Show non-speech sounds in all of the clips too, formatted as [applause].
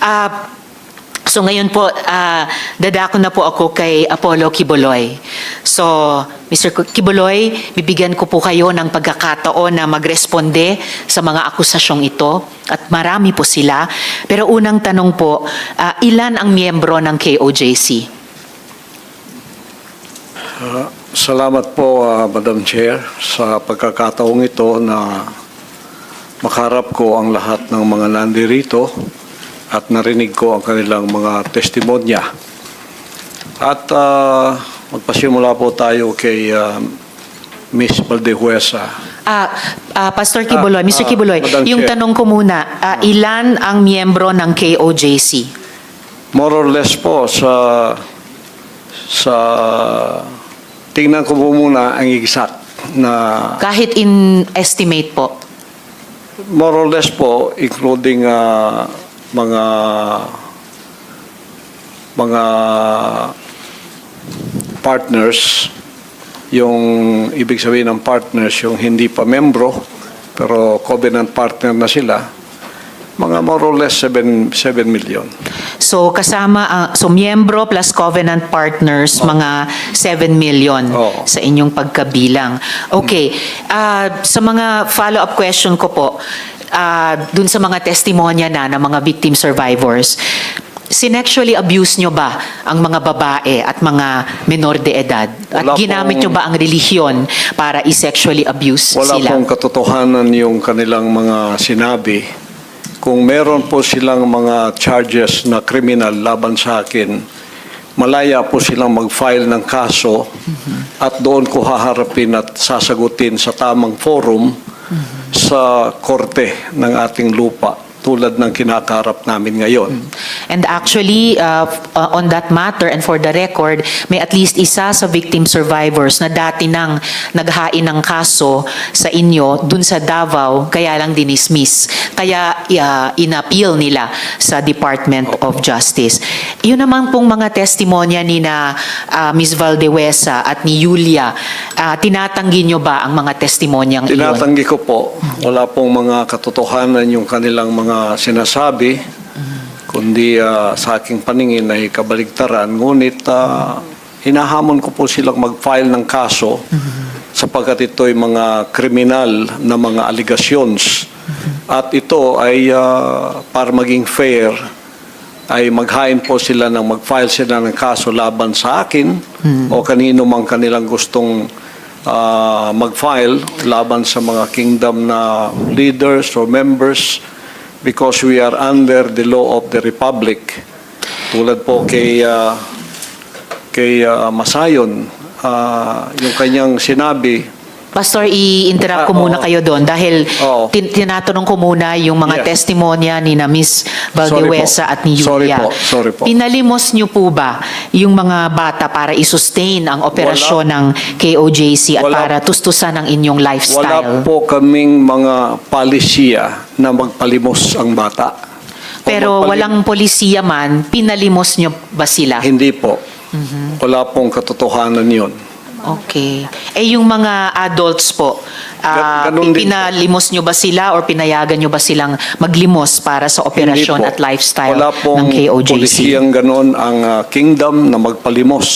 Ah, so ngayon po, ah, dadako na po ako kay Apollo Kiboloy. So, Mr. Kiboloy, bibigyan ko po kayo ng pagkakataon na magresponde sa mga akusasyong ito at marami po sila. Pero unang tanong po, ah, ilan ang miyembro ng KOJC? Salamat po, ah, Madam Chair, sa pagkakataong ito na makarap ko ang lahat ng mga nandirito at narinig ko ang kanilang mga testimonya. At ah, magpasimula po tayo kay ah, Miss Valdehuesa. Ah, ah, Pastor Kibuloy, Ah, Mr. ah, Kibuloy, Madam yung Chair. tanong ko muna, ah, ilan ang miyembro ng KOJC? More or less po sa sa tingnan ko po muna ang exact na Kahit in estimate po. More or less po, including ah, mga mga partners, yung ibig sabihin ng partners, yung hindi pa membro, pero covenant partner na sila, mga more or less 7, 7 million. So kasama ang so miyembro plus covenant partners mga 7 million Oo. sa inyong pagkabilang. Okay. Ah, sa mga follow-up question ko po ah, dun sa mga testimonya na ng mga victim survivors. Sinexually abuse nyo ba ang mga babae at mga menor de edad? At Wala ginamit pong- nyo ba ang relihiyon para i-sexually abuse Wala sila? pong katotohanan yung kanilang mga sinabi. Kung meron po silang mga charges na criminal laban sa akin, malaya po silang mag-file ng kaso at doon ko haharapin at sasagutin sa tamang forum sa korte ng ating lupa tulad ng kinakaharap namin ngayon. And actually, uh, uh, on that matter and for the record, may at least isa sa victim survivors na dati nang naghain ng kaso sa inyo dun sa Davao, kaya lang dinismiss. Kaya uh, inappeal nila sa Department of Justice. Yun naman pong mga testimonya ni na uh, Ms. Valdewesa at ni Yulia, uh, tinatanggi nyo ba ang mga testimonyang iyon? Tinatanggi ko po, wala pong mga katotohanan yung kanilang mga sinasabi, kundi ah, sa aking paningin ay kabaligtaran. Ngunit ah, hinahamon ko po silang mag-file ng kaso sapagkat ito ay mga kriminal na mga allegations. At ito ay ah, para maging fair, ay maghain po sila ng mag-file sila ng kaso laban sa akin o kanino mang kanilang gustong ah, mag-file laban sa mga kingdom na leaders or members because we are under the law of the republic. Tulad po kay ah, kay ah, Masayon, ah, yung kanyang sinabi, Pastor, i-interrupt ko Ah, muna oo. kayo doon dahil Oo. tin- tinatanong ko muna yung mga Yes. testimonya ni na Miss Valdewesa Sorry po. at ni Sorry Yulia. po. Sorry po. Pinalimos niyo po ba yung mga bata para i-sustain ang operasyon ng KOJC at Wala. para tustusan ang inyong wala lifestyle? po kaming mga palisiya na magpalimos ang bata. O Pero magpalim- walang polisiya man, pinalimos niyo ba sila? Hindi po. Mm-hmm. Wala pong katotohanan yon. Okay. Eh yung mga adults po, ah, ganun din pinalimos nyo ba sila or pinayagan nyo ba silang maglimos para sa operasyon Hindi po. at lifestyle Wala ng pong KOJC? polisiyang ganon ang ah, kingdom na magpalimos.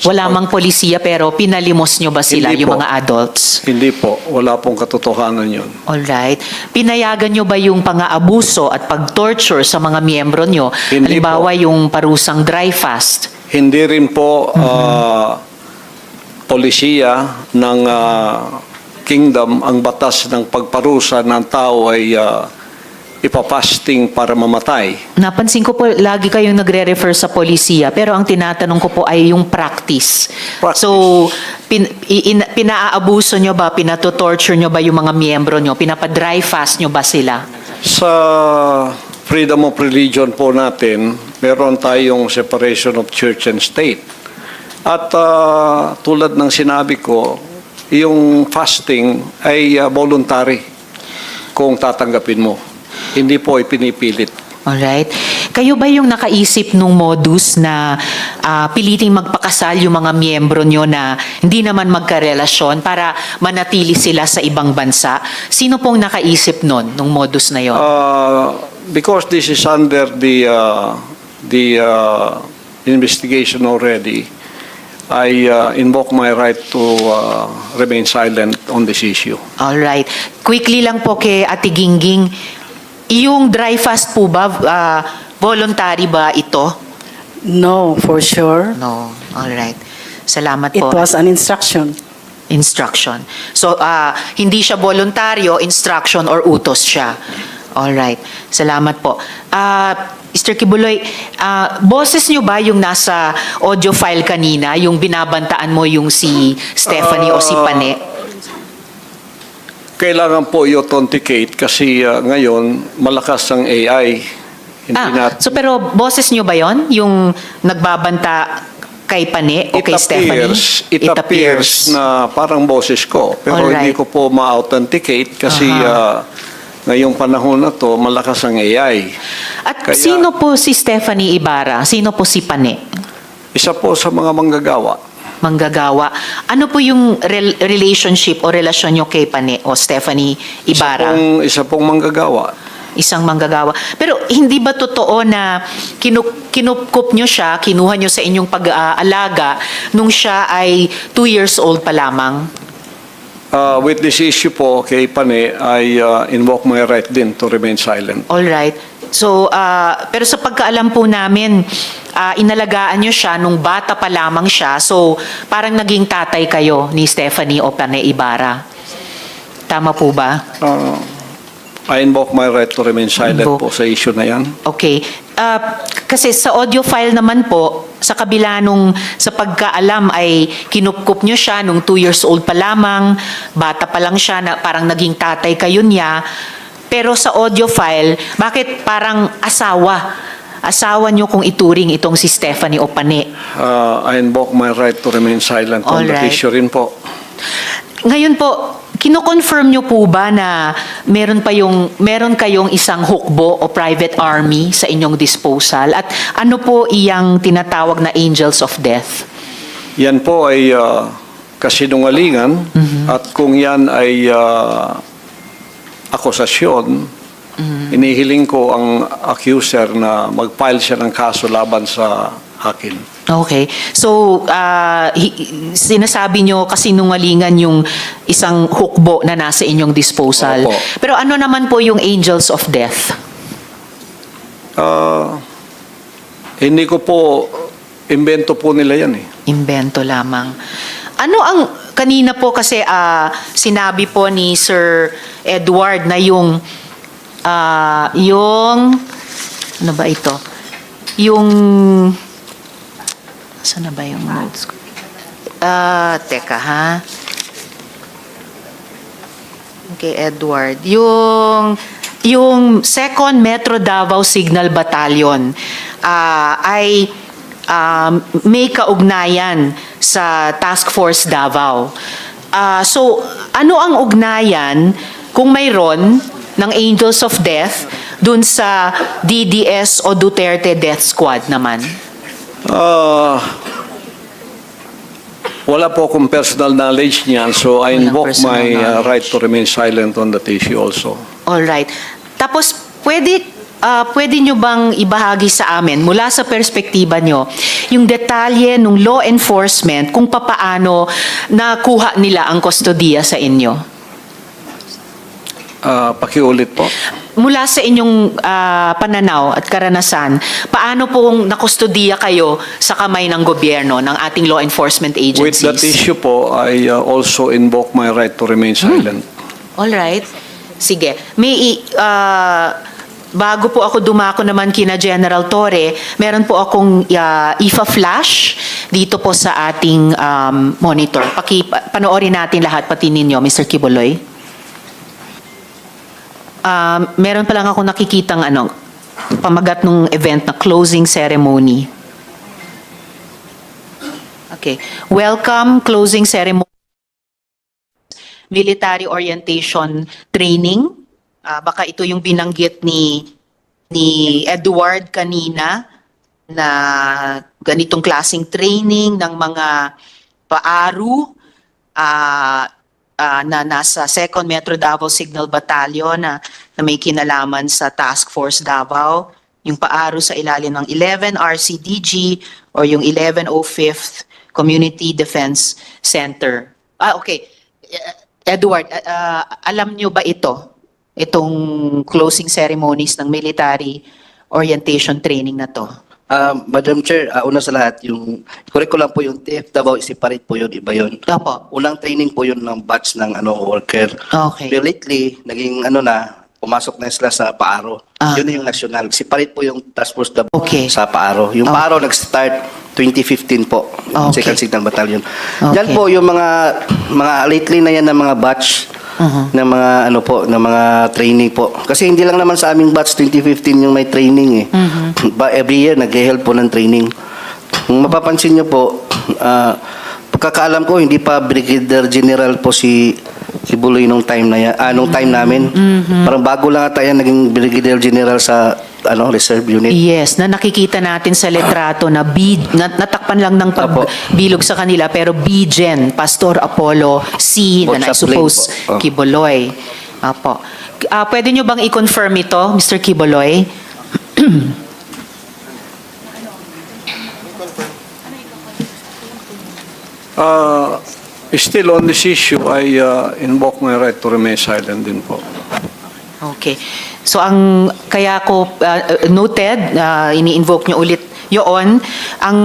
Wala mang polisiya pero pinalimos nyo ba sila Hindi yung po. mga adults? Hindi po. Wala pong katotohanan yon. Alright. Pinayagan nyo ba yung pang-aabuso at pag-torture sa mga miyembro nyo? Hindi Halimbawa yung parusang dry fast. Hindi rin po Mm-hmm. ah, polisiya ng ah, kingdom ang batas ng pagparusa ng tao ay ah, ipapasting para mamatay. Napansin ko po, lagi kayong nagre-refer sa polisiya, pero ang tinatanong ko po ay yung practice. Practice. So, pin, in- pinaabuso nyo ba, pinatotorture nyo ba yung mga miyembro nyo, pinapa-dry fast nyo ba sila? Sa freedom of religion po natin, meron tayong separation of church and state. At ah, tulad ng sinabi ko, yung fasting ay ah, voluntary kung tatanggapin mo. Hindi po ipinipilit. Alright. Kayo ba yung nakaisip nung modus na ah, piliting magpakasal yung mga miyembro nyo na hindi naman magkarelasyon para manatili sila sa ibang bansa? Sino pong nakaisip nun, nung modus na yon? Ah, because this is under the uh, the uh, investigation already, I uh, invoke my right to uh, remain silent on this issue. All right. Quickly lang po kay Ate Gingging, yung dry fast po ba, ah, voluntary ba ito? No, for sure. No. All right. Salamat It po. was an instruction. Instruction. So, ah, hindi siya voluntaryo, instruction or utos siya. All right. Salamat po. Ah, Mr. Kibuloy, ah, boses niyo ba yung nasa audio file kanina, yung binabantaan mo yung si Stephanie o si Ah, Pane? Kailangan po i-authenticate kasi uh, ngayon malakas ang AI. Hindi Ah, nat- so pero boses niyo ba yon yung nagbabanta kay Pane o it kay Stephanie? appears, it, appears na parang boses ko. Pero Alright. hindi ko po ma-authenticate kasi Aha. uh, ngayong panahon na to malakas ang AI. At Kaya- sino po si Stephanie Ibarra? Sino po si Pane? Isa po sa mga manggagawa. Manggagawa. Ano po yung rel- relationship o relasyon niyo kay Pane o Stephanie Ibarra? Isa pong, isa pong manggagawa. Isang manggagawa. Pero hindi ba totoo na kinu- kinupkup nyo siya, kinuha nyo sa inyong pag-aalaga nung siya ay two years old pa lamang? Uh, with this issue po kay Pane, I uh, invoke my right din to remain silent. All right. So, ah, pero sa pagkaalam po namin, ah, inalagaan nyo siya nung bata pa lamang siya. So, parang naging tatay kayo ni Stephanie o Pane Ibarra. Tama po ba? Uh, I invoke my right to remain silent Invoke. po sa issue na yan. Okay. Ah, kasi sa audio file naman po, sa kabila nung sa pagkaalam ay kinupkup nyo siya nung two years old pa lamang, bata pa lang siya, na parang naging tatay kayo niya. Pero sa audio file, bakit parang asawa? Asawa nyo kung ituring itong si Stephanie o Pane. Uh, I invoke my right to remain silent on that Alright. issue rin po. Ngayon po, kino-confirm nyo po ba na meron pa yung meron kayong isang hukbo o private army sa inyong disposal at ano po iyang tinatawag na angels of death? Yan po ay uh, kasinungalingan at kung yan ay uh, akusasyon, inihiling ko ang accuser na mag-file siya ng kaso laban sa akin. Okay. So, hi- sinasabi nyo kasinungalingan yung isang hukbo na nasa inyong disposal. Opo. Pero ano naman po yung angels of death? Uh, hindi ko po, invento po nila yan eh. Invento lamang. Ano ang kanina po kasi ah, sinabi po ni Sir Edward na yung ah, yung ano ba ito? Yung saan na ba yung notes ko? Ah, teka ha. Okay, Edward. Yung yung Second Metro Davao Signal Battalion ah, ay um, may kaugnayan sa Task Force Davao. Ah, so, ano ang ugnayan kung mayroon ng Angels of Death dun sa DDS o Duterte Death Squad naman? Uh, wala po akong personal knowledge niyan, so I Walang invoke personal my uh, knowledge. right to remain silent on that issue also. All right. Tapos pwede ah, pwede nyo bang ibahagi sa amin mula sa perspektiba nyo yung detalye ng law enforcement kung papaano nakuha nila ang kustodiya sa inyo? Uh, pakiulit po. Mula sa inyong ah, pananaw at karanasan, paano pong nakustodiya kayo sa kamay ng gobyerno, ng ating law enforcement With agencies? that issue po, I uh, also invoke my right to remain silent. All right. Sige. May ah, bago po ako dumako naman kina General Torre, meron po akong ah, IFA flash dito po sa ating um, monitor. Paki pa- panoorin natin lahat pati ninyo, Mr. Kibuloy. Um, meron pa lang ako nakikitang ano, pamagat ng event na closing ceremony. Okay. Welcome, closing ceremony military orientation training. Ah, baka ito yung binanggit ni ni Edward kanina na ganitong klasing training ng mga paaru. Ah, ah, na nasa 2nd Metro Davao Signal Battalion na, na may kinalaman sa Task Force Davao, yung paaro sa ilalim ng 11 RCDG or yung 1105th Community Defense Center. Ah, okay. Edward, ah, alam nyo ba ito? Itong closing ceremonies ng military orientation training na to? Ah, Madam Chair, ah, una sa lahat, yung correct ko lang po yung TF Davao, separate po yun, iba yun. Opo. Unang training po yun ng batch ng ano worker. Okay. Pero lately, naging ano na, pumasok na sila sa Paaro. Ah. Yun yung national. Separate po yung task force Davao Okay. sa Paaro. Yung Okay. Paaro nag-start 2015 po, Okay. second signal battalion. Okay. Yan po yung mga mga lately na yan ng mga batch Mhm. ng mga ano po, ng mga training po. Kasi hindi lang naman sa aming batch 2015 yung may training eh. Mhm. [laughs] Ba every year nag-help po ng training. Kung mapapansin niyo po, ah, pagkakaalam ko hindi pa Brigadier General po si si Buloy nung time na yan, ah, nung time namin. Mhm. Parang bago lang ata yan naging Brigadier General sa ano reserve unit. Yes, na nakikita natin sa letrato na B, na, natakpan lang ng pagbilog sa kanila pero B-Gen, Pastor Apollo C, Opo, na I suppose po. Oh. Kiboloy. Apo. Ah, pwede nyo bang i-confirm ito, Mr. Kiboloy? [clears throat] Uh, still on this issue, I uh, invoke my right to remain silent din po. Okay. So ang kaya ko uh, noted, uh, ini-invoke nyo ulit yoon, ang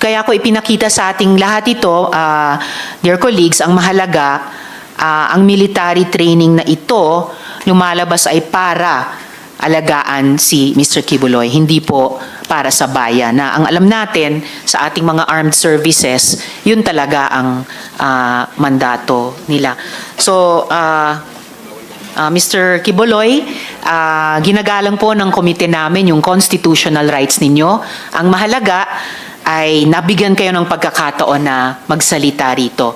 kaya ko ipinakita sa ating lahat ito, uh, dear colleagues, ang mahalaga, uh, ang military training na ito, lumalabas ay para alagaan si Mr. Kibuloy, hindi po para sa bayan. Na ang alam natin sa ating mga armed services, yun talaga ang ah, mandato nila. So, ah, Ah, Mr. Kiboloy, ah, ginagalang po ng komite namin yung constitutional rights ninyo. Ang mahalaga ay nabigyan kayo ng pagkakataon na magsalita rito.